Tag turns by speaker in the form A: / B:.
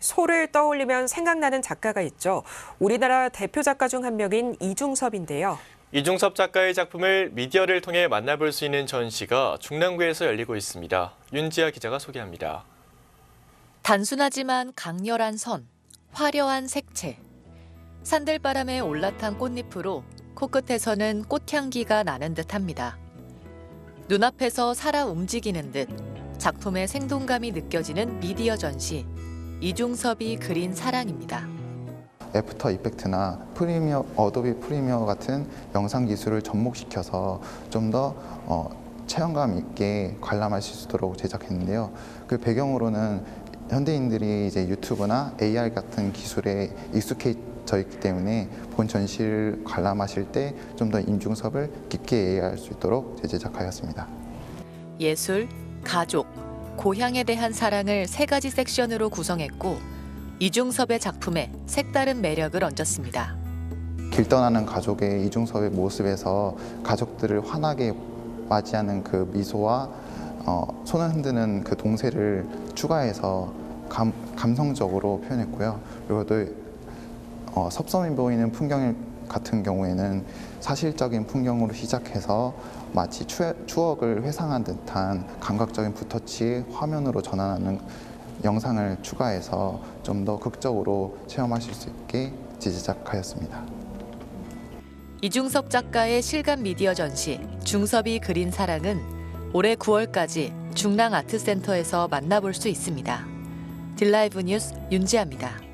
A: 소를 떠올리면 생각나는 작가가 있죠. 우리나라 대표 작가 중 한 명인 이중섭인데요.
B: 이중섭 작가의 작품을 미디어를 통해 만나볼 수 있는 전시가 중랑구에서 열리고 있습니다. 윤지아 기자가 소개합니다.
C: 단순하지만 강렬한 선, 화려한 색채. 산들바람에 올라탄 꽃잎으로 코끝에서는 꽃향기가 나는 듯합니다. 눈앞에서 살아 움직이는 듯 작품의 생동감이 느껴지는 미디어 전시. 이중섭이 그린 사랑입니다.
D: 애프터 이펙트나 프리미어, 어도비 프리미어 같은 영상 기술을 접목시켜서 좀더 어, 체험감 있게 관람하실 수 있도록 제작했는데요. 그 배경으로는 현대인들이 이제 유튜브나 AR 같은 기술에 익숙해져 있기 때문에 본 전시를 관람하실 때 좀더 임중섭을 깊게 이해할 수 있도록 재제작하였습니다.
C: 예술, 가족, 고향에 대한 사랑을 세 가지 섹션으로 구성했고 이중섭의 작품에 색다른 매력을 얹었습니다.
D: 길 떠나는 가족의 이중섭의 모습에서 가족들을 환하게 맞이하는 그 미소와 어, 손을 흔드는 그 동세를 추가해서 감, 감성적으로 표현했고요. 그리고 또 어, 섭섭해 보이는 풍경 같은 경우에는 사실적인 풍경으로 시작해서 마치 추, 추억을 회상한 듯한 감각적인 붓터치 화면으로 전환하는 영상을 추가해서 좀 더 극적으로 체험하실 수 있게 제작하였습니다.
C: 이중섭 작가의 실감 미디어 전시 중섭이 그린 사랑은 올해 9월까지 중랑 아트센터에서 만나볼 수 있습니다. 딜라이브 뉴스 윤지아입니다.